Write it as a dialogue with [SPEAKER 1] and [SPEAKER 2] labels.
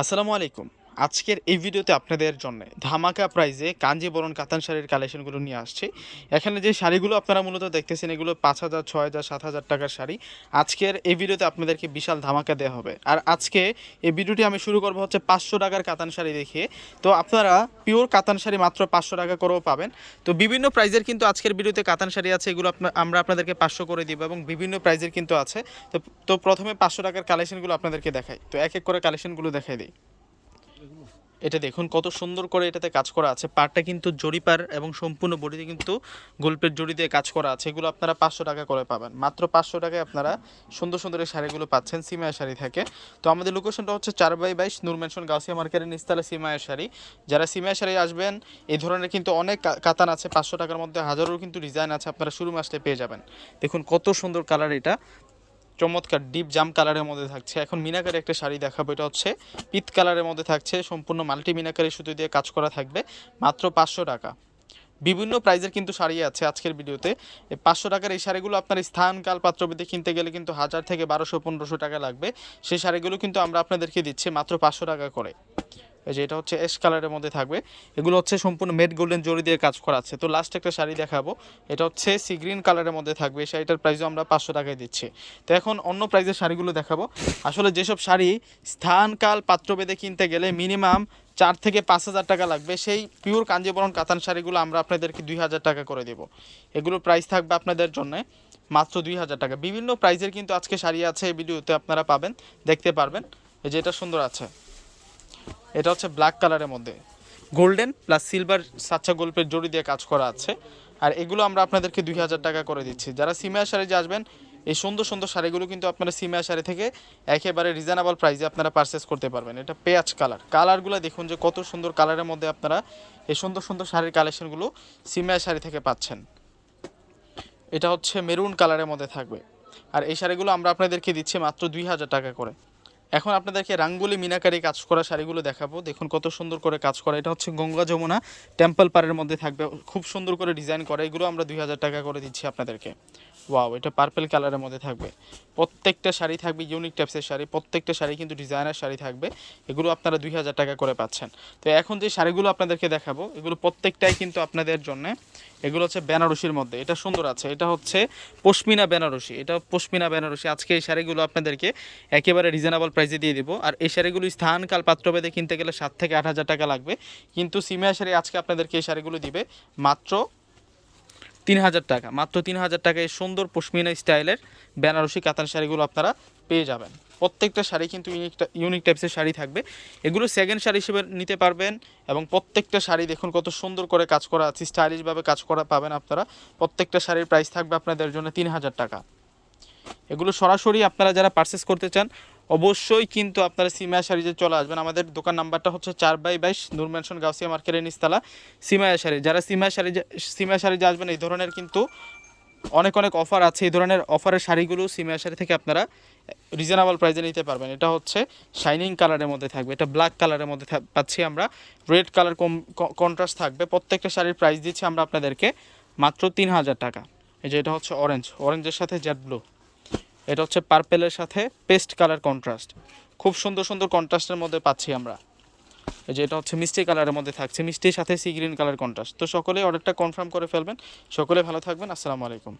[SPEAKER 1] আসসালামু আলাইকুম। আজকের এই ভিডিওতে আপনাদের জন্য ধামাকা প্রাইজে কাঞ্জিবরণ কাতান শাড়ির কালেকশনগুলো নিয়ে আসছি। এখানে যে শাড়িগুলো আপনারা মূলত দেখতেছেন, এগুলো পাঁচ হাজার, ছয় হাজার, সাত হাজার টাকার শাড়ি। আজকের এই ভিডিওতে আপনাদেরকে বিশাল ধামাকা দেওয়া হবে। আর আজকে এই ভিডিওটি আমি শুরু করব হচ্ছে পাঁচশো টাকার কাতান শাড়ি দেখিয়ে। তো আপনারা পিওর কাতান শাড়ি মাত্র পাঁচশো টাকা করেও পাবেন। তো বিভিন্ন প্রাইজের কিন্তু আজকের ভিডিওতে কাতান শাড়ি আছে, এগুলো আমরা আপনাদেরকে পাঁচশো করে দিব এবং বিভিন্ন প্রাইজের কিন্তু আছে। তো তো প্রথমে পাঁচশো টাকার কালেকশনগুলো আপনাদেরকে দেখাই। তো এক এক করে কালেকশনগুলো দেখাই দিই। এটা দেখুন, কত সুন্দর করে এটাতে কাজ করা আছে। পাড়টা কিন্তু জরিপার এবং সম্পূর্ণ বডিতে কিন্তু গল্পের জড়ি দিয়ে কাজ করা আছে। এগুলো আপনারা পাঁচশো টাকা করে পাবেন। মাত্র পাঁচশো টাকায় আপনারা সুন্দর সুন্দর এই শাড়িগুলো পাচ্ছেন, সিমায়া শাড়ি থেকে। তো আমাদের লোকেশনটা হচ্ছে চার বাই বাইশ নূর মেনশন গাউসিয়া মার্কেটের নিস্তালা সিমায়া শাড়ি। যারা সিমায়া শাড়ি আসবেন এই ধরনের কিন্তু অনেক কাতান আছে। পাঁচশো টাকার মধ্যে হাজারও কিন্তু ডিজাইন আছে। আপনারা শুরু আসলে পেয়ে যাবেন। দেখুন, কত সুন্দর কালার এটা। চমৎকার ডিপ জাম কালারের মধ্যে থাকছে। এখন মিনাকারি একটা শাড়ি দেখাবো, এটা হচ্ছে পিত কালারের মধ্যে থাকছে, সম্পূর্ণ মাল্টি মিনাকারি সুতো দিয়ে কাজ করা থাকবে, মাত্র পাঁচশো টাকা। বিভিন্ন প্রাইজের কিন্তু শাড়ি আছে আজকের ভিডিওতে। পাঁচশো টাকার এই শাড়িগুলো আপনার স্থান কাল পাত্রবিদে কিনতে গেলে কিন্তু হাজার থেকে বারোশো, পনেরোশো টাকা লাগবে। সেই শাড়িগুলো কিন্তু আমরা আপনাদেরকে দিচ্ছি মাত্র পাঁচশো টাকা করে। এই যে এটা হচ্ছে এস কালারের মধ্যে থাকবে। এগুলো হচ্ছে সম্পূর্ণ মেড গোল্ডেন জরি দিয়ে কাজ করা আছে। তো লাস্ট একটা শাড়ি দেখাবো। এটা হচ্ছে সি গ্রিন কালারের মধ্যে থাকবে। এই শাড়িটার প্রাইসও আমরা পাঁচশো টাকায় দিচ্ছি। তো এখন অন্য প্রাইজের শাড়িগুলো দেখাবো। আসলে যেসব শাড়ি স্থান কাল পাত্রভেদে কিনতে গেলে মিনিমাম চার থেকে পাঁচ হাজার টাকা লাগবে। সেই পিওর কাঞ্জিবরণ কাতান শাড়িগুলো আমরা আপনাদেরকে দুই হাজার টাকা করে দেবো। এগুলোর প্রাইস থাকবে আপনাদের জন্য মাত্র দুই হাজার টাকা। বিভিন্ন প্রাইজের কিন্তু আজকে শাড়ি আছে এই ভিডিওতে আপনারা পাবেন, দেখতে পারবেন। এই যে এটা সুন্দর আছে। এটা হচ্ছে ব্ল্যাক কালারের মধ্যে। গোল্ডেন প্লাস সিলভার সাচ্চা গোল্পের জড়ি দিয়ে কাজ করা আছে। আর এগুলো আমরা আপনাদেরকে দুই হাজার টাকা করে দিচ্ছি। যারা সিমিয়া শাড়ি যে আসবেন, এই সুন্দর সুন্দর শাড়িগুলো কিন্তু আপনারা সিমিয়া শাড়ি থেকে একেবারে রিজনেবল প্রাইসে আপনারা পারচেস করতে পারবেন। এটা পেঁয়াজ কালার কালারগুলো দেখুন যে কত সুন্দর কালারের মধ্যে আপনারা এই সুন্দর সুন্দর শাড়ির কালেকশনগুলো সিমিয়া শাড়ি থেকে পাচ্ছেন। এটা হচ্ছে মেরুন কালারের মধ্যে থাকবে। আর এই শাড়িগুলো আমরা আপনাদেরকে দিচ্ছি মাত্র দুই হাজার টাকা করে। এখন আপনাদেরকে রাঙ্গুলি মিনাকারি কাজ করা শাড়িগুলো দেখাবো। দেখুন কত সুন্দর করে কাজ করা। এটা হচ্ছে গঙ্গা যমুনা টেম্পল পাড়ের মধ্যে থাকবে। খুব সুন্দর করে ডিজাইন করা। এগুলো আমরা দুই হাজার টাকা করে দিচ্ছি আপনাদেরকে। ওয়াও এটা পার্পেল কালারের মধ্যে থাকবে। প্রত্যেকটা শাড়ি থাকবে ইউনিক টাইপসের শাড়ি। প্রত্যেকটা শাড়ি কিন্তু ডিজাইনার শাড়ি থাকবে। এগুলো আপনারা দুই হাজার টাকা করে পাচ্ছেন। তো এখন যে শাড়িগুলো আপনাদেরকে দেখাবো, এগুলো প্রত্যেকটাই কিন্তু আপনাদের জন্য। এগুলো হচ্ছে বেনারসির মধ্যে। এটা সুন্দর আছে। এটা হচ্ছে পশমিনা বেনারসি। এটা পশমিনা বেনারসি। আজকে এই শাড়িগুলো আপনাদেরকে একেবারে রিজনেবল প্রাইসে দিয়ে দিব। আর এই শাড়িগুলো স্থানকাল পাত্রভেদে কিনতে গেলে সাত থেকে আট হাজার টাকা লাগবে। কিন্তু সিমিয়া শাড়ি আজকে আপনাদেরকে এই শাড়িগুলো দিবে মাত্র তিন হাজার টাকা। মাত্র তিন হাজার টাকায় সুন্দর পশমিনা স্টাইলের বেনারসি কাতান শাড়িগুলো আপনারা পেয়ে যাবেন। প্রত্যেকটা শাড়ি কিন্তু ইউনিক ইউনিক টাইপসের শাড়ি থাকবে। এগুলো সেকেন্ড শাড়ি হিসেবে নিতে পারবেন এবং প্রত্যেকটা শাড়ি দেখুন কত সুন্দর করে কাজ করা আছে স্টাইলিশভাবে কাজ করা পাবেন আপনারা। প্রত্যেকটা শাড়ির প্রাইস থাকবে আপনাদের জন্য তিন হাজার টাকা। এগুলো সরাসরি আপনারা যারা পারচেস করতে চান অবশ্যই কিন্তু আপনারা সিমায়া শাড়িতে চলে আসবেন, আমাদের দোকান নাম্বারটা হচ্ছে চার বাই বাইশ, নূর ম্যানশন গাউসিয়া মার্কেটের নিস্তালা সিমায়া শাড়ি। যারা সিমায়া শাড়ি সিমায়া শাড়ি আসবেন, এই ধরনের কিন্তু অনেক অনেক অফার আছে। এই ধরনের অফারের শাড়িগুলো সিমিয়া শাড়ি থেকে আপনারা রিজনেবল প্রাইসে নিতে পারবেন। এটা হচ্ছে শাইনিং কালারের মধ্যে থাকবে। এটা ব্ল্যাক কালারের মধ্যে পাচ্ছি আমরা। রেড কালার কন্ট্রাস্ট থাকবে। প্রত্যেকটা শাড়ির প্রাইস দিচ্ছি আমরা আপনাদেরকে মাত্র তিন হাজার টাকা। এই যে এটা হচ্ছে অরেঞ্জ অরেঞ্জের সাথে জেড ব্লু এটা হচ্ছে পার্পেলের সাথে পেস্ট কালার কন্ট্রাস্ট খুব সুন্দর সুন্দর কন্ট্রাস্টের মধ্যে পাচ্ছি আমরা। এই যে এটা হচ্ছে মিষ্টি কালারের মধ্যে থাকছে, মিষ্টির সাথে সি গ্রিন কালার কন্ট্রাস্ট তো সকলে অর্ডারটা কনফার্ম করে ফেলবেন। সকলে ভালো থাকবেন। আসসালামু আলাইকুম।